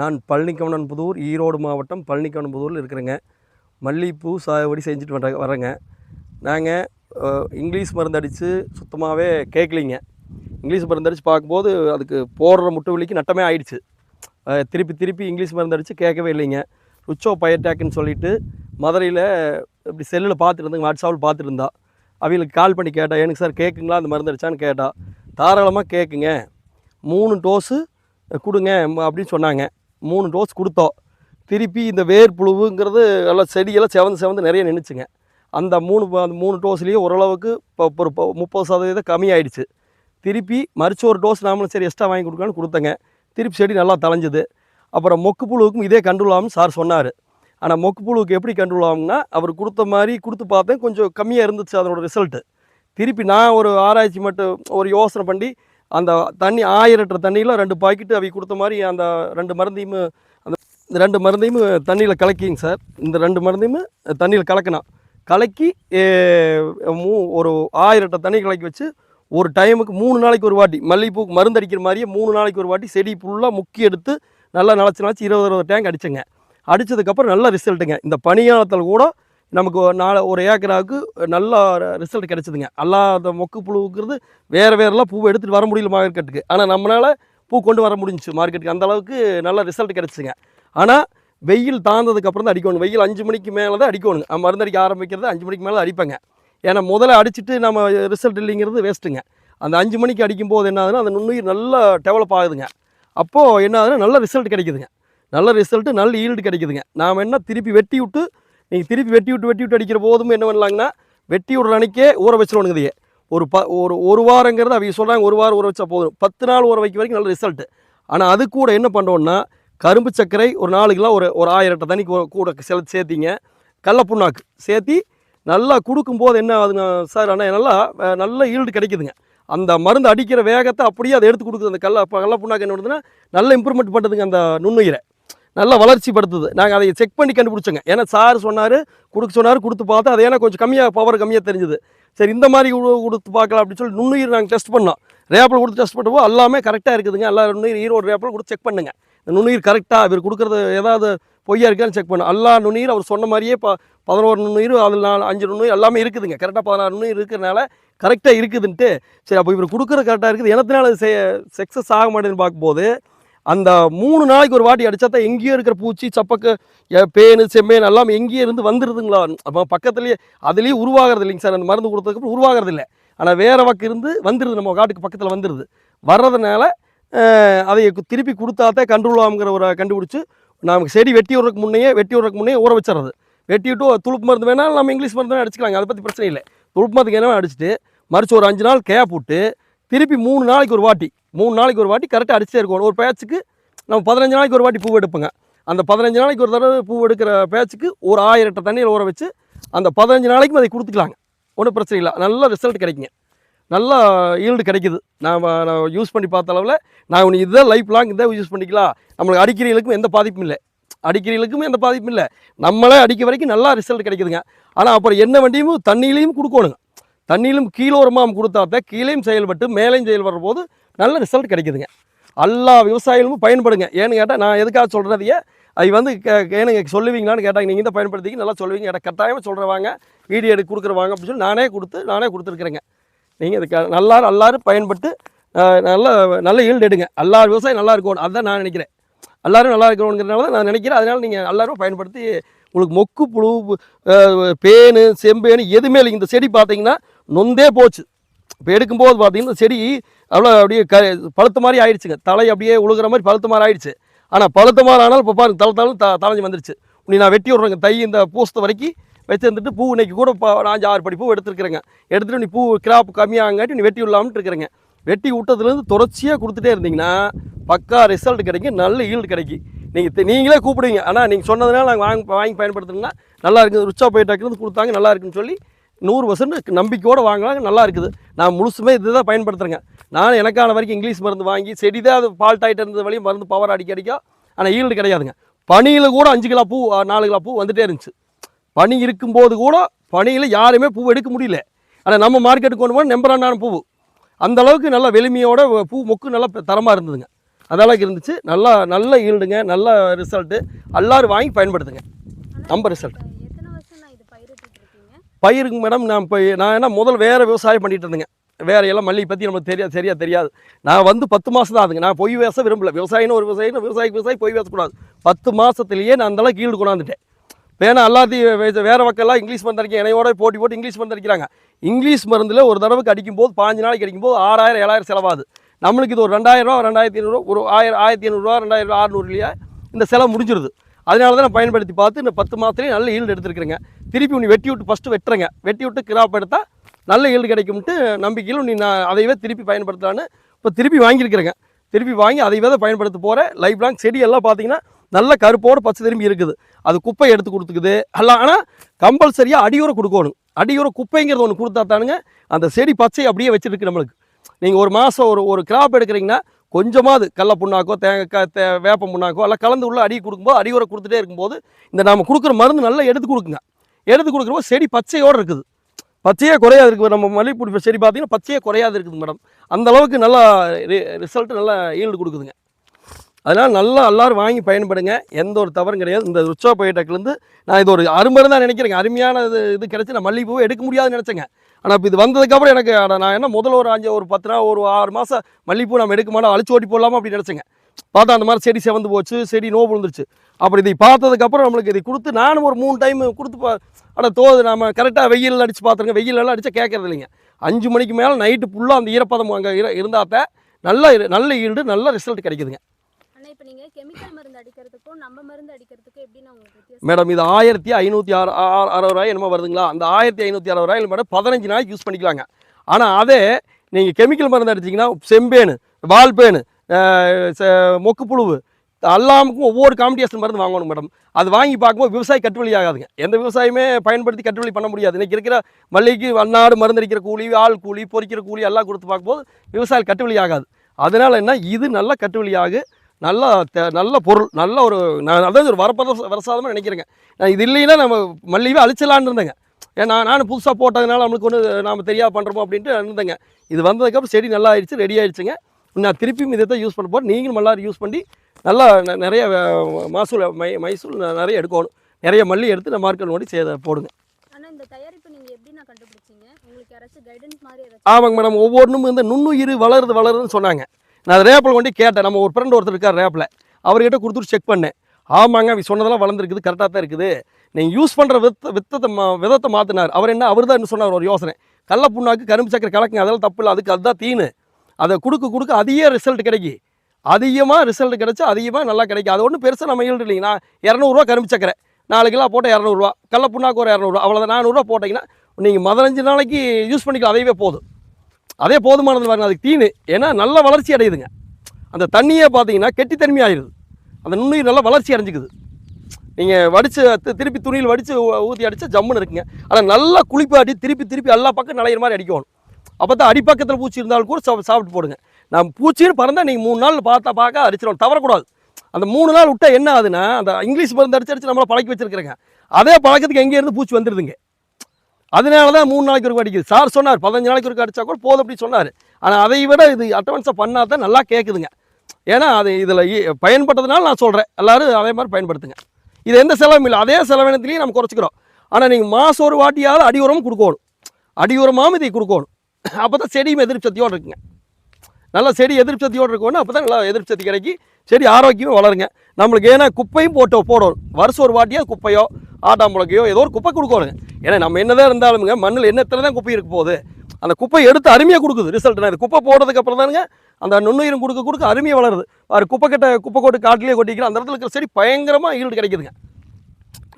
நான் பழனிக்கவனன் புதூர் ஈரோடு மாவட்டம் பழனிக்கவனன் புதூரில் இருக்கிறேங்க. மல்லிகைப்பூ சாகுபடி செஞ்சுட்டு வர வரேங்க. நாங்கள் இங்கிலீஷ் மருந்து அடித்து சுத்தமாகவே கேட்கலிங்க இங்கிலீஷ் மருந்து அடித்து பார்க்கும்போது அதுக்கு போடுற முட்டு வலிக்கு நட்டமே ஆயிடுச்சு. திருப்பி திருப்பி இங்கிலீஷ் மருந்து அடித்து கேட்கவே இல்லைங்க. ருச்சோ பயர்டேக்குன்னு சொல்லிட்டு மதுரையில் இப்படி செல்லில் பார்த்துட்டு இருந்தாங்க வாட்ஸ்அப்பில் பார்த்துட்டு இருந்தா. அவங்களுக்கு கால் பண்ணி கேட்டா எனக்கு சார் கேட்குங்களா அந்த மருந்து அடித்தான்னு கேட்டால் தாராளமாக கேட்குங்க மூணு டோஸு கொடுங்க அப்படின்னு சொன்னாங்க. மூணு டோஸ் கொடுத்தோம். திருப்பி இந்த வேர் புழுவுங்கிறது எல்லாம் செடியெல்லாம் செவந்து செவந்து நிறைய நின்றுச்சுங்க அந்த மூணு அந்த மூணு டோஸ்லேயே ஓரளவுக்கு இப்போ ஒரு முப்பது சதவீதம் கம்மியாயிடுச்சு. திருப்பி மறுச்சு ஒரு டோஸ் நாமளும் சரி எக்ஸ்ட்ரா வாங்கி கொடுக்கலான்னு கொடுத்தங்க. திருப்பி செடி நல்லா தளைஞ்சுது அப்புறம் மொக்கு புழுவுக்கும் இதே கண்ட்ரோல் ஆகும்னு சார் சொன்னார். ஆனால் மொக்கு புழுவுக்கு எப்படி கண்ட்ரோல் ஆகும்னா அவர் கொடுத்த மாதிரி கொடுத்து பார்த்தேன் கொஞ்சம் கம்மியாக இருந்துச்சு அதனோட ரிசல்ட்டு திருப்பி நான் ஒரு ஆராய்ச்சி மட்டும் ஒரு யோசனை பண்ணி அந்த தண்ணி ஆயிரம் லிட்டர் தண்ணியில் ரெண்டு பாக்கெட்டு அவை கொடுத்த மாதிரி அந்த ரெண்டு மருந்தையும் அந்த இந்த ரெண்டு மருந்தையும் தண்ணியில் கலக்கிங்க சார். இந்த ரெண்டு மருந்தையும் தண்ணியில் கலக்கணும் கலக்கி மூ ஒரு ஆயிரம் லிட்டர் தண்ணி கலக்கி வச்சு ஒரு டைமுக்கு மூணு நாளைக்கு ஒரு வாட்டி மல்லிகைப்பூக்கு மருந்து அடிக்கிற மாதிரியே மூணு நாளைக்கு ஒரு வாட்டி செடி ஃபுல்லாக முக்கி எடுத்து நல்லா நினச்சி நினச்சி இருபது இருபது டேங்க் அடிச்சேங்க. அடித்ததுக்கப்புறம் நல்ல ரிசல்ட்டுங்க இந்த பனியாளத்தில் கூட நமக்கு ஒரு நாலு ஒரு ஏக்கராவுக்கு நல்ல ரிசல்ட் கிடைச்சிதுங்க. அல்லாத மொக்கு புழுவுங்கிறது வேறு வேறெல்லாம் பூவை எடுத்துகிட்டு வர முடியல மார்க்கெட்டுக்கு ஆனால் நம்மளால் பூ கொண்டு வர முடிஞ்சுச்சு மார்க்கெட்டுக்கு அந்தளவுக்கு நல்ல ரிசல்ட் கிடச்சிங்க ஆனால் வெயில் தாழ்ந்ததுக்கப்புறம் தான் அடிக்கணும். வெயில் அஞ்சு மணிக்கு மேலே தான் அடிக்கணுங்க. மருந்து அடிக்க ஆரம்பிக்கிறது அஞ்சு மணிக்கு மேலே அடிப்பேங்க. ஏன்னா முதல்ல அடிச்சுட்டு நம்ம ரிசல்ட் இல்லைங்கிறது வேஸ்ட்டுங்க அந்த அஞ்சு மணிக்கு அடிக்கும்போது என்ன ஆகுதுன்னா அந்த நுண்ணுயிர் நல்லா டெவலப் ஆகுதுங்க. அப்போது என்ன ஆகுதுன்னா நல்ல ரிசல்ட் கிடைக்குதுங்க. நல்ல ரிசல்ட்டு நல்ல ஈல்டு கிடைக்குதுங்க. நாம் என்ன திருப்பி வெட்டி விட்டு நீங்கள் திருப்பி வெட்டி விட்டு வெட்டி விட்டு அடிக்கிற போதும் என்ன பண்ணலாங்கன்னா வெட்டி விடுற அன்னைக்கே ஊற வச்சிடணுங்க இதையே ஒரு ப ஒரு ஒரு வாரங்கிறது அவங்க சொல்கிறாங்க ஒரு வாரம் ஊற வச்சா போதும். பத்து நாள் ஊற வைக்க வரைக்கும் நல்ல ரிசல்ட்டு ஆனால் அது கூட என்ன பண்ணுறோன்னா கரும்பு சர்க்கரை ஒரு நாலு ஒரு ஒரு ஆயிரம் எட்டை தண்ணிக்கு கூட சேர்த்து சேர்த்திங்க. கடல புண்ணாக்கு சேர்த்தி நல்லா கொடுக்கும்போது என்ன ஆகுதுங்க சார் ஆனால் நல்லா நல்ல ஈல்டு கிடைக்குதுங்க. அந்த மருந்து அடிக்கிற வேகத்தை அப்படியே அதை எடுத்து கொடுக்குது. அந்த கல்ல அப்ப புண்ணாக்கு என்ன பண்ணுதுன்னா நல்ல இம்ப்ரூவ்மெண்ட் பண்ணுறதுங்க அந்த நுண்ணுயிரை. நல்லா வளர்ச்சி படுத்துது. நாங்கள் அதை செக் பண்ணி கண்டுபிடிச்சோங்க. ஏன்னா சார் சொன்னார் கொடுக்க சொன்னார் கொடுத்து பார்த்தா அது ஏன்னா கொஞ்சம் கம்மியாக பவர் கம்மியாக தெரிஞ்சுது. சரி இந்த மாதிரி கொடுத்து பார்க்கலாம் அப்படின்னு சொல்லி நுண்ணுயிர் நாங்கள் டெஸ்ட் பண்ணோம். ரேப்பில் கொடுத்து டெஸ்ட் பண்ணுவோம் எல்லாமே கரெக்டாக இருக்குதுங்க. எல்லா நுண்ணுயிர் ஈரோடு ரேப்பில் கொடுத்து செக் பண்ணுங்க. இந்த நுண்ணுயிர் கரெக்டாக இவர் கொடுக்குறது ஏதாவது பொய்யா இருக்கான்னு செக் பண்ணோம். எல்லா நுண்ணுயிர் அவர் சொன்ன மாதிரியே இப்போ பதினோரு நுண்ணுயிர் அதில் நாலு அஞ்சு நுண்ணுயிர் எல்லாமே இருக்குதுங்க. கரெக்டாக பதினாறு நுண்ணுயிர் இருக்கிறனால கரெக்டாக இருக்குதுன்ட்டு. சரி அப்போ இவர் கொடுக்குறது கரெக்டாக இருக்குது. எனத்தினால சக்ஸஸ் ஆக மாட்டேன்னு பார்க்கும்போது அந்த மூணு நாளைக்கு ஒரு வாட்டி அடித்தா தான் எங்கேயோ இருக்கிற பூச்சி சப்பக்கு பேனு செம்மேன் எல்லாம் எங்கேயே இருந்து வந்துடுதுங்களா அப்போ பக்கத்துலேயே அதுலேயே உருவாகிறது இல்லைங்க சார். அந்த மருந்து கொடுத்ததுக்கப்புறம் உருவாகிறது இல்லை. ஆனால் வேறு பக்கம் இருந்து வந்துடுது நம்ம காட்டுக்கு பக்கத்தில் வந்துடுது வர்றதுனால அதை திருப்பி கொடுத்தாத்தே தான் கண்ட்ரோல் ஆகுங்கிற ஒரு கண்டுபிடிச்சி நமக்கு செடி வெட்டி விட்றதுக்கு முன்னையே வெட்டி விடுறதுக்கு முன்னே ஊற வச்சிடுறது. வெட்டிவிட்டு துளுப்பு மருந்து வேணாலும் நம்ம இங்கிலீஷ் மருந்து வேணால் அடிச்சுக்கலாங்க. அதை பற்றி பிரச்சனை இல்லை. துளுப்பு மருந்துக்கு என்ன அடிச்சுட்டு மறுச்சு ஒரு அஞ்சு நாள் கேப் விட்டு திருப்பி மூணு நாளைக்கு ஒரு வாட்டி மூணு நாளைக்கு ஒரு வாட்டி கரெக்டாக அடிச்சே இருக்கணும். ஒரு பேச்சுக்கு நம்ம பதினஞ்சு நாளைக்கு ஒரு வாட்டி பூ எடுப்போங்க. அந்த பதினஞ்சு நாளைக்கு ஒரு தடவை பூ எடுக்கிற பேச்சுக்கு ஒரு ஆயிரட்ட தண்ணியில் ஊற வச்சு அந்த பதினஞ்சு நாளைக்கும் அதை கொடுத்துக்கலாங்க. ஒன்றும் பிரச்சனை இல்லை. நல்ல ரிசல்ட் கிடைக்குங்க. நல்லா ஈல்டு கிடைக்குது. நாம் நான் யூஸ் பண்ணி பார்த்த அளவில் நான் உனக்கு இதை லைஃப் லாங் இதை யூஸ் பண்ணிக்கலாம். நம்மளுக்கு அடிக்கிறீங்களுக்கும் எந்த பாதிப்பும் இல்லை. அடிக்கிறீங்களுக்கும் எந்த பாதிப்பும் இல்லை. நம்மளே அடிக்க வரைக்கும் நல்லா ரிசல்ட் கிடைக்குதுங்க. ஆனால் அப்புறம் என்ன வண்டியும் தண்ணியிலையும் கொடுக்கணுங்க. தண்ணியிலும் கீழோரமாக கொடுத்தாப்ப கீழேயும் செயல்பட்டு மேலேயும் செயல்படுற போது நல்ல ரிசல்ட் கிடைக்குதுங்க. எல்லா விவசாயிகளும் பயன்படுங்க. ஏன்னு கேட்டால் நான் எதுக்காக சொல்கிறதையே அது வந்து கே- ஏனுங்க சொல்லுவீங்களான்னு கேட்டாங்க. நீங்கள் தான் பயன்படுத்திங்க நல்லா சொல்லுவீங்க. கேட்டால் கட்டாயமாக சொல்கிறவாங்க வீடியோ எடுத்து கொடுக்குறவாங்க அப்படின்னு சொல்லி நானே கொடுத்து நானே கொடுத்துருக்குறேங்க. நீங்கள் இதுக்கு நல்லா எல்லாரும் பயன்பட்டு நல்ல நல்ல ஈல்டு எடுங்க. எல்லா விவசாயம் நல்லா இருக்கணும். அதுதான் நான் நினைக்கிறேன். எல்லாரும் நல்லா இருக்கணுங்கிறனால தான் நான் நினைக்கிறேன். அதனால் நீங்கள் எல்லாரும் பயன்படுத்தி உங்களுக்கு மொக்கு புழு பேனு செம்பேனு எதுவுமே இல்லைங்க. இந்த செடி பார்த்தீங்கன்னா நொந்தே போச்சு. இப்போ எடுக்கும்போது பார்த்தீங்கன்னா செடி அவ்வளோ அப்படியே க பழுத்த மாதிரி ஆயிடுச்சுங்க. தலை அப்படியே உழுகுற மாதிரி பழுத்த மாதிரி ஆயிடுச்சு. ஆனால் பழுத்த மாதிரி ஆனாலும் இப்போ பாருங்க தலை தலை த தலைஞ்சு வந்துருச்சு. நீ நான் வெட்டி விட்றேங்க. தை இந்த பூசத்தை வரைக்கும் வச்சுருந்துட்டு பூ இன்னைக்கு கூட இப்போ நான் ஆறு படி பூ எடுத்துருக்குறேங்க. எடுத்துகிட்டு நீ பூ கிராப் கம்மியாகாட்டி நீ வெட்டி விடலாம்னு இருக்கிறேங்க. வெட்டி விட்டதுலேருந்து தொடர்ச்சியாக கொடுத்துட்டே இருந்தீங்கன்னா பக்கா ரிசல்ட் கிடைக்கும் நல்ல ஈல்டு கிடைக்கும் நீங்கள் நீங்களே கூப்பிடுவீங்க. ஆனால் நீங்கள் சொன்னதுனால நாங்கள் வாங்கி வாங்கி பயன்படுத்தணும்னா நல்லா இருக்குது ருச்சா போயிட்டாக்குறது கொடுத்தாங்க நல்லா இருக்குன்னு சொல்லி நூறு பர்சன்ட் நம்பிக்கையோடு வாங்கினாங்க நல்லா இருக்குது. நான் முழுசுமே இதுதான் பயன்படுத்துகிறேங்க நான் எனக்கான வரைக்கும் இங்கிலீஷ் மருந்து வாங்கி செடி தான் அது ஃபால்ட் ஆகிட்டு இருந்தது வழியும் மருந்து பவர் அடிக்க அடிக்க ஆனால் ஈல்டு கிடையாதுங்க. பனியில் கூட அஞ்சு கிலோ பூ நாலு கிலோ பூ வந்துட்டே இருந்துச்சு. பனி இருக்கும்போது கூட பனியில் யாருமே பூ எடுக்க முடியல. ஆனால் நம்ம மார்க்கெட்டுக்கு கொண்டு போனால் நம்பரான பூ அந்த அளவுக்கு நல்ல வெளிமையோட பூ மொக்கு நல்லா தரமாக இருந்ததுங்க. அதெல்லாம் இருந்துச்சு. நல்லா நல்ல ஈல்டுங்க நல்ல ரிசல்ட்டு எல்லாரும் வாங்கி பயன்படுத்துங்க. நம்ம ரிசல்ட் இப்ப எத்தனை வருஷம் நான் இது பயிரிட்டு பயிருங்க பயிருக்கு மேடம் நான் இப்போ நான் என்ன முதல் வேறு விவசாயம் பண்ணிகிட்டு இருந்தேங்க. வேறு எல்லாம் மல்லிகை பற்றி நமக்கு தெரியாது சரியாக தெரியாது. நான் வந்து பத்து மாதம் தான் ஆகுதுங்க. நான் பொய் வேச விரும்பல. விவசாயின்னு ஒரு விவசாயின்னு விவசாயிக்கு விவசாயி பொய் வேசக்கூடாது பத்து மாதத்துலேயே நான் அந்தளவுக்கு ஈல்டு கொண்டாந்துட்டேன். இப்போ ஏன்னா எல்லாத்தையும் வே- வேற இங்கிலீஷ் மருந்து அடிக்க என்னையோட போட்டி போட்டு இங்கிலீஷ் மருந்து அடிக்கிறாங்க. இங்கிலீஷ் மருந்தில் ஒரு தடவைக்கு அடிக்கும்போது பாஞ்சு நாளைக்கு அடிக்கும்போது ஆறாயிரம் ஏழாயிரம் செலவாது நம்மளுக்கு இது ஒரு ரெண்டாயிரம் ரூபா ரெண்டாயிரத்தி ஐநூறுரூவா ஒரு ஆயிரம் ஆயிரத்தி ஐநூறுரூவா ரெண்டாயிரம் அறுநூறுலையா இந்த செலவு முடிஞ்சிருது. அதனால தான் நான் பயன்படுத்தி பார்த்து இந்த பத்து மாதத்துலேயும் நல்ல ஈல்டு எடுத்துருக்குறேங்க. திருப்பி உன்னை வெட்டி விட்டு ஃபஸ்ட்டு வெட்டுறேங்க. வெட்டி விட்டு கிராப் எடுத்தால் நல்ல ஈல்டு கிடைக்கும்ட்டு நம்பிக்கையில் நீ நான் அதையவே திருப்பி பயன்படுத்தலான்னு இப்போ திருப்பி வாங்கியிருக்கிறேங்க. திருப்பி வாங்கி அதைவே தான் பயன்படுத்த போகிறேன் லைஃப் லாங் செடியெல்லாம் பார்த்தீங்கன்னா நல்ல கருப்போடு பச்சை திரும்பி இருக்குது. அது குப்பை எடுத்து கொடுத்துக்குது. எல்லாம் ஆனால் கம்பல்சரியாக அடியுரம் கொடுக்கணும். அடியுரம் குப்பைங்கிறது ஒன்று கொடுத்தா தானுங்க அந்த செடி பச்சை அப்படியே வச்சுருக்கு நம்மளுக்கு. நீங்கள் ஒரு மாதம் ஒரு ஒரு கிராப் எடுக்கிறீங்கன்னா கொஞ்சமாவது கடல புண்ணாக்கோ தேங்காய் தே வேப்ப புண்ணாக்கோ எல்லாம் கலந்து உள்ள அடி கொடுக்கும்போது அடியுரம் கொடுத்துட்டே இருக்கும்போது இந்த நம்ம கொடுக்குற மருந்து நல்லா எடுத்து கொடுக்குங்க. எடுத்து கொடுக்குறப்போ செடி பச்சையோடு இருக்குது. பச்சையே குறையாது இருக்குது. நம்ம மல்லிகைப்பூ செடி பார்த்தீங்கன்னா பச்சையே குறையாது இருக்குது மேடம். அந்த அளவுக்கு நல்லா ரிசல்ட் நல்லா ஈல்டு கொடுக்குதுங்க. அதனால் நல்லா எல்லாரும் வாங்கி பயன்படுங்க. எந்த ஒரு தவறும் கிடையாது. இந்த ருச்சா பயோடெக்லேருந்து நான் இது ஒரு அருமருந்து நினைக்கிறேங்க. அருமையான இது இது கிடச்சி நான் மல்லிகைப்பூவை எடுக்க முடியாதுன்னு நினச்சேங்க. ஆனால் இப்போ இது வந்ததுக்கப்புறம் எனக்கு அட நான் என்ன முதல்ல ஒரு அஞ்சு ஒரு பத்து நாள் ஒரு ஆறு மாதம் மல்லிகைப்பூ நம்ம எடுக்க மாட்டோம் அழிச்சு ஓட்டி போடலாமா அப்படின்னு நினச்சேங்க. பார்த்தா அந்த மாதிரி செடி செவந்து போச்சு செடி நோவு விழுந்துருச்சு. அப்புறம் இதை பார்த்ததுக்கப்புறம் நம்மளுக்கு இதை கொடுத்து நானும் ஒரு மூணு டைம் கொடுத்து பா அட தோது நம்ம கரெக்டாக வெயில் அடித்து பார்த்துருங்க வெயில் எல்லாம் அடித்தா கேட்கறது இல்லைங்க. அஞ்சு மணிக்கு மேலே நைட்டு ஃபுல்லாக அந்த ஈரப்பதம் அங்கே இரு இருந்தாத்த நல்ல இரு- நல்ல ஈல்டு நல்ல ரிசல்ட் கிடைக்குதுங்க. கெமிக்கல் மருந்து அடிக்கிறதுக்கும் நம்ம மருந்து அடிக்கிறதுக்கும் உங்களுக்கு மேடம் இது ஆயிரத்தி ஐநூற்றி ஆறு அறுபது ரூபாய் என்னமோ வருதுங்களா? அந்த ஆயிரத்தி ஐநூற்றி அறுபது ரூபாயில் மேடம் பதினஞ்சு நாளைக்கு யூஸ் பண்ணிக்கலாங்க. ஆனால் அதே நீங்கள் கெமிக்கல் மருந்து அடிச்சிங்கன்னா செம்பேனு வால்பேனு மொக்குப்புழுவு மொக்கு புழுவு எல்லாமுக்கும் ஒவ்வொரு காம்படிஷன் மருந்து வாங்கணும் மேடம். அது வாங்கி பார்க்கும்போது விவசாயி கட்டுவழி ஆகாதுங்க. எந்த விவசாயமே பயன்படுத்தி கட்டுவழி பண்ண முடியாது. இன்றைக்கி இருக்கிற மல்லிகைக்கு அன்னாடு மருந்து அடிக்கிற கூலி ஆள் கூலி பொறிக்கிற கூலி எல்லாம் கொடுத்து பார்க்கும்போது விவசாயம் கட்டுவழி ஆகாது. அதனால் என்ன? இது நல்ல கட்டுவழியாகு நல்ல நல்ல பொருள் நல்ல ஒரு நான் அதாவது ஒரு வரப்பத வரசாதமாக நினைக்கிறேங்க. நான் இது இல்லைன்னா நம்ம மல்லிகை அழிச்சலான்னு இருந்தேங்க. ஏன்னா நான் புதுசாக போட்டதுனால நம்மளுக்கு ஒன்று நாம் தெரியா பண்ணுறோமோ அப்படின்ட்டு இருந்தேங்க. இது வந்ததுக்கப்புறம் செடி நல்லா ஆயிடுச்சு ரெடி ஆயிடுச்சுங்க. நான் திருப்பியும் இதை தான் யூஸ் பண்ண போகிறேன் நீங்களும் எல்லாரும் யூஸ் பண்ணி நல்லா நிறைய மகசூல் மை மைசூல் நிறைய எடுக்கணும். நிறைய மல்லி எடுத்து நான் மார்க்கெட் ஓடி சே போடுங்க ஆமாங்க மேடம் ஒவ்வொன்றும் இந்த நுண்ணுயிர் வளருது வளருதுன்னு சொன்னாங்க. நான் ரேப்பில் கொண்டு கேட்டேன். நம்ம ஒரு ஃப்ரெண்ட் ஒருத்தர் இருக்கார் ரேப்பில் அவர்கிட்ட கொடுத்துட்டு செக் பண்ணேன். ஆமாங்க அவ சொன்னதெல்லாம் வளர்ந்துருக்குது கரெக்டாக தான் இருக்குது. நீங்கள் யூஸ் பண்ணுற வித்த வித்தத்தை மா விதத்தை மாற்றினார் அவர் என்ன அவர் தான் என்ன சொன்னார் ஒரு யோசனை. கடல புண்ணாக்கு கரும்பு சக்கரை கலக்குங்க அதெல்லாம் தப்பு இல்லை. அதுக்கு அதுதான் தீனு. அதை கொடுக்க கொடுக்க அதிக ரிசல்ட் கிடைக்கி. அதிகமாக ரிசல்ட் கிடைச்சா அதிகமாக நல்லா கிடைக்கும். அது ஒன்றும் பெருசாக நம்ம ஈல்டு இல்லைங்க. நான் இரநூறுவா கரும்பு சக்கரை நாலு கிலோ போட்டால் இரநூறுவா. கடல புண்ணாக்கு ஒரு இரநூறுவா. அவ்வளோதான் நானூறுரூவா போட்டிங்கன்னா நீங்கள் பதினஞ்சு நாளைக்கு யூஸ் பண்ணிக்கலாம். அதையவே போதும். அதே போதுமானது பாருங்க அதுக்கு தீனு. ஏன்னா நல்ல வளர்ச்சி அடையுதுங்க. அந்த தண்ணியே பார்த்தீங்கன்னா கெட்டித்தன்மை ஆயிடுது அந்த நுண்ணுயிர் நல்லா வளர்ச்சி அடைஞ்சிக்குது. நீங்கள் வடித்து திருப்பி துணியில் வடித்து ஊற்றி அடித்தா ஜம்முன்னு இருக்குங்க. ஆனால் நல்லா குளிப்பாட்டி திருப்பி திருப்பி எல்லா பக்கம் நலையிற மாதிரி அடிக்கணும். அப்போ தான் அடிப்பக்கத்தில் பூச்சி இருந்தாலும் கூட சாப்பிட்டு போடுங்க. நான் பூச்சின்னு பறந்தால் நீங்கள் மூணு நாள் பார்த்தா பார்க்க அடிச்சிடணும் தவறக்கூடாது. அந்த மூணு நாள் விட்டால் என்ன ஆகுதுன்னா அந்த இங்கிலீஷ் மருந்து அடிச்சு அடிச்சு நம்மளை பழக்கி வச்சிருக்கிறேங்க. அதே பழக்கத்துக்கு எங்கேருந்து பூச்சி வந்துடுதுங்க அதனால தான் மூணு நாளைக்கு ஒரு அடிக்குது. சார் சொன்னார் பதினஞ்சு நாளைக்கு ஒரு அடித்தா கூட போதும் அப்படி சொன்னார். ஆனால் அதை விட இது அட்டவன்ஸை பண்ணால் தான் நல்லா கேட்குதுங்க ஏன்னா அது இதில் பயன்பட்டதுனால நான் சொல்கிறேன் எல்லாரும் அதே மாதிரி பயன்படுத்துங்க. இது எந்த செலவும் இல்லை. அதே செலவினத்துலேயும் நம்ம குறைச்சிக்கிறோம். ஆனால் நீங்கள் மாதம் ஒரு வாட்டியாவது அடி உரமும் கொடுக்கணும். அடி உரமாகவும் இதை கொடுக்கணும். அப்போ தான் செடியும் எதிர்ப்பு சக்தியோடு இருக்குங்க. நல்லா செடி எதிர்ப்பு சக்தியோடு இருக்கணும் அப்போ தான் நல்லா எதிர்ப்பு சக்தி கிடைக்கி செடி ஆரோக்கியமாக வளருங்க. நம்மளுக்கு ஏன்னா குப்பையும் போட்டு போடணும். வருஷம் ஒரு வாட்டியாக குப்பையோ ஆட்டாம்புழக்கையோ ஏதோ ஒரு குப்பை கொடுக்கணும் ஏன்னா நம்ம என்னதான் இருந்தாலுங்க மண்ணில் என்னத்தில் தான் குப்பை இருக்க போகுது. அந்த குப்பை எடுத்து அருமையாக கொடுக்குது. ரிசல்ட் நான் குப்பை போடுறதுக்கு அப்புறம் தானுங்க அந்த நுண்ணுயிரும் கொடுக்க கொடுக்க அருமையாக வளருது. அவர் குப்பை கட்ட குப்பை கொட்டு காட்டிலே கொட்டிக்கிறோம். அந்த இடத்துல இருக்கிற செடி பயங்கரமாக ஈல்டு கிடைக்குதுங்க.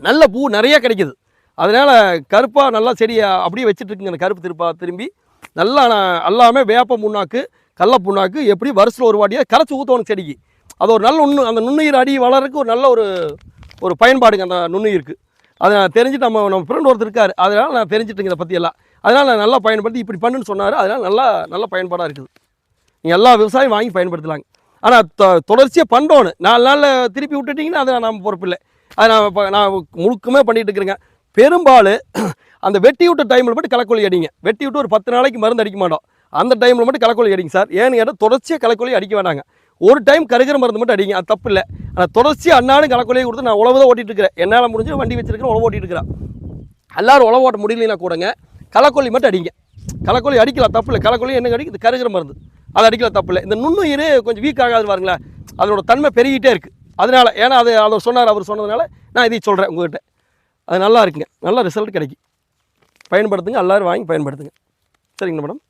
நல்ல பூ நிறைய கிடைக்குது. அதனால் கருப்பாக நல்லா செடியை அப்படியே வச்சுட்டு இருக்குங்க. அந்த கருப்பு திருப்பா திரும்பி நல்லா எல்லாமே வேப்ப முன்னாக்கு கடல புண்ணாக்கு எப்படி வருஷத்தில் ஒரு வாட்டியாக கரைச்சி ஊற்றணும் செடிக்கு. அது ஒரு நல்ல நுண்ணு அந்த நுண்ணுயிர் அடி வளர்றதுக்கு ஒரு நல்ல ஒரு ஒரு பயன்பாடுங்க அந்த நுண்ணுயிருக்கு. அதை நான் தெரிஞ்சுட்டு நம்ம நம்ம ஃப்ரெண்ட் ஒருத்தர் இருக்கார். அதனால் நான் தெரிஞ்சுட்டுங்க இதை பற்றி எல்லாம். அதனால் நான் நல்லா பயன்படுத்தி இப்படி பண்ணுன்னு சொன்னார். அதனால் நல்லா நல்ல பயன்பாடாக இருக்குது. நீங்கள் எல்லா விவசாயம் வாங்கி பயன்படுத்தலாங்க. ஆனால் தொ- தொடர்ச்சியாக பண்ணோன்னு நாலு நாளில் திருப்பி விட்டுட்டிங்கன்னா அதை நம்ம பொறுப்பில்லை அதை நான் இப்போ நான் முழுக்கமே பண்ணிகிட்டு இருக்கிறேங்க. பெரும்பாலும் அந்த வெட்டி விட்ட டைமில் போட்டு களைக்கொல்லி அடிங்க. வெட்டி விட்டு ஒரு பத்து நாளைக்கு மருந்து அடிக்க மாட்டோம். அந்த டைமில் மட்டும் களைக்கொல்லி அடிங்க சார். ஏன்னு கேட்டால் தொடர்ச்சியாக களைக்கொல்லி அடிக்க வேண்டாங்க. ஒரு டைம் கருகிற மருந்து மட்டும் அடிங்க. அது தப்பு இல்லை. ஆனால் தொடர்ச்சியாக அன்னாடும் கலக்கொலையை கொடுத்து நான் உழவு தான் ஓட்டிகிட்டு இருக்கிறேன். என்னால் முடிஞ்சு வண்டி வச்சிருக்கேன் உழவு ஓட்டிட்டு இருக்கிறேன். எல்லாரும் உழவு ஓட்ட முடியலனா கூடங்க கலக்கொல்லி மட்டும் அடிங்க. கலக்கொல்லி அடிக்கலாம் தப்பு இல்லை. கலக்கொல்லி என்ன அடிக்குது? கருகிற மருந்து. அது அடிக்கலாம் தப்பு இல்லை. இந்த நுண்ணுயிர் கொஞ்சம் வீக் ஆகாது பாருங்களேன். அதனோட தன்மை பெருகிட்டே இருக்குது அதனால் ஏன்னா அது அவர் சொன்னார் அவர் சொன்னதுனால நான் இதை சொல்கிறேன் உங்ககிட்ட. அது நல்லா இருக்குங்க. நல்ல ரிசல்ட் கிடைக்கும். பயன்படுத்துங்க எல்லாரும் வாங்கி பயன்படுத்துங்க. சரிங்க மேடம்